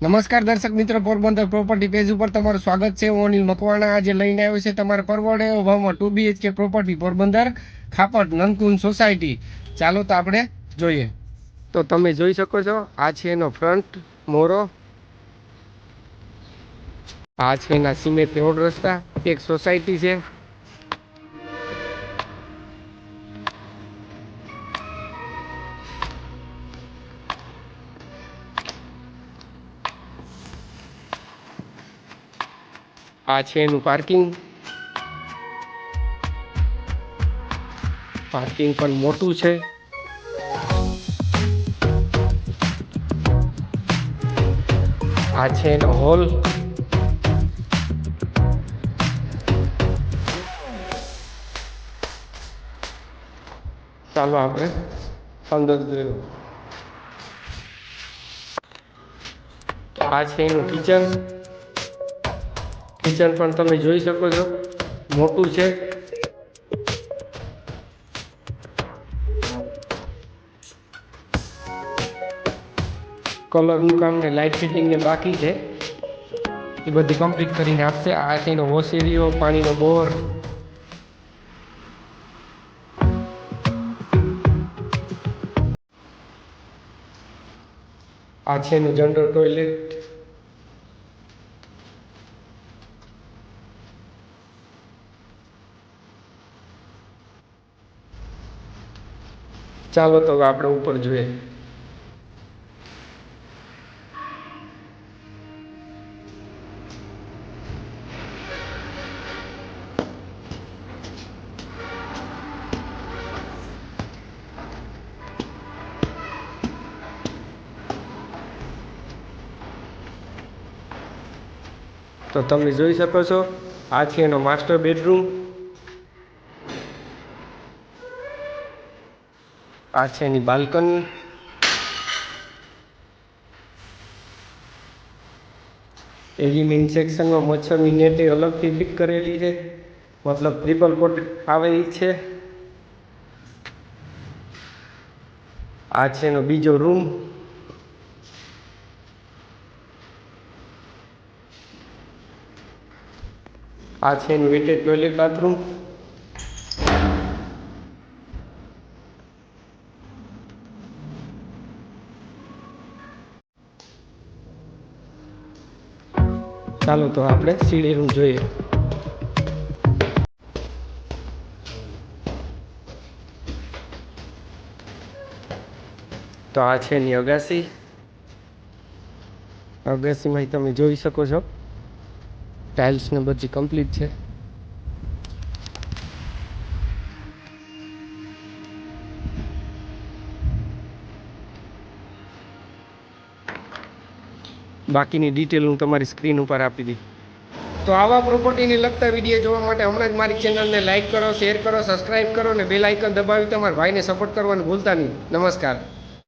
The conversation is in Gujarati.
નમસ્કાર દર્શક મિત્રો, પોરબંદર પ્રોપર્ટી પેજ ઉપર તમારું સ્વાગત છે. હું અનિલ મકવાણા. આજે લઈને આવ્યો છે તમારે પરવડે એવો ભાવમાં two BHK property Porbandar Khapat Nandkunj society ચાલો તો આપણે જોઈએ. તો તમે જોઈ શકો છો, આ છે એનો ફ્રન્ટ મોરો. આ છે એના સિમેન્ટ રોડ રસ્તા. એક સોસાયટી છે. આ છે એનું પાર્કિંગ પાર્કિંગ પણ મોટું છે. આ છે એનો હોલ ચાલો આપણે અંદર જોયું આ છે એનું કિચન કિચન પણ તમે જોઈ શકો છો. મોટું છે. કલરનું કામ ને લાઇટ ફિટિંગ ને બાકી છે. એ બધી કમ્પ્લીટ કરીને આપશે. આ એનો વોશ એરિયો પાણીનો બોર. આ છે એનું જનરલ ટોયલેટ ચાલો તો આપણે ઉપર જોઈએ. તો તમે જોઈ શકો છો, આ છે એનો માસ્ટર બેડરૂમ. આ છે એની બાલ્કની. એની મેઇન સેક્શનમાં મચ્છરની નેટ અલગથી ફિટ કરેલી છે. મતલબ ટ્રિપલ કોટ આવેલી છે. આ છે એનો બીજો રૂમ આ છે એનું વેટેડ ટોયલેટ બાથરૂમ ચાલો તો આપણે સીડીનું જોઈએ. તો આ છે એની અગાસી. અગાસીમાં તમે જોઈ શકો છો. ટાઇલ્સ ને બધી કમ્પ્લીટ છે. બાકીની ડિટેલ હું તમારી સ્ક્રીન ઉપર આપી દઈ તો આવા પ્રોપર્ટીને લગતા વીડિયો જોવા માટે હમણાં જ મારી ચેનલને લાઇક કરો શેર કરો સબસ્ક્રાઇબ કરો અને બેલ આઇકન દબાવી તમારા ભાઈને સપોર્ટ કરવાનું ભૂલતા નહીં. નમસ્કાર.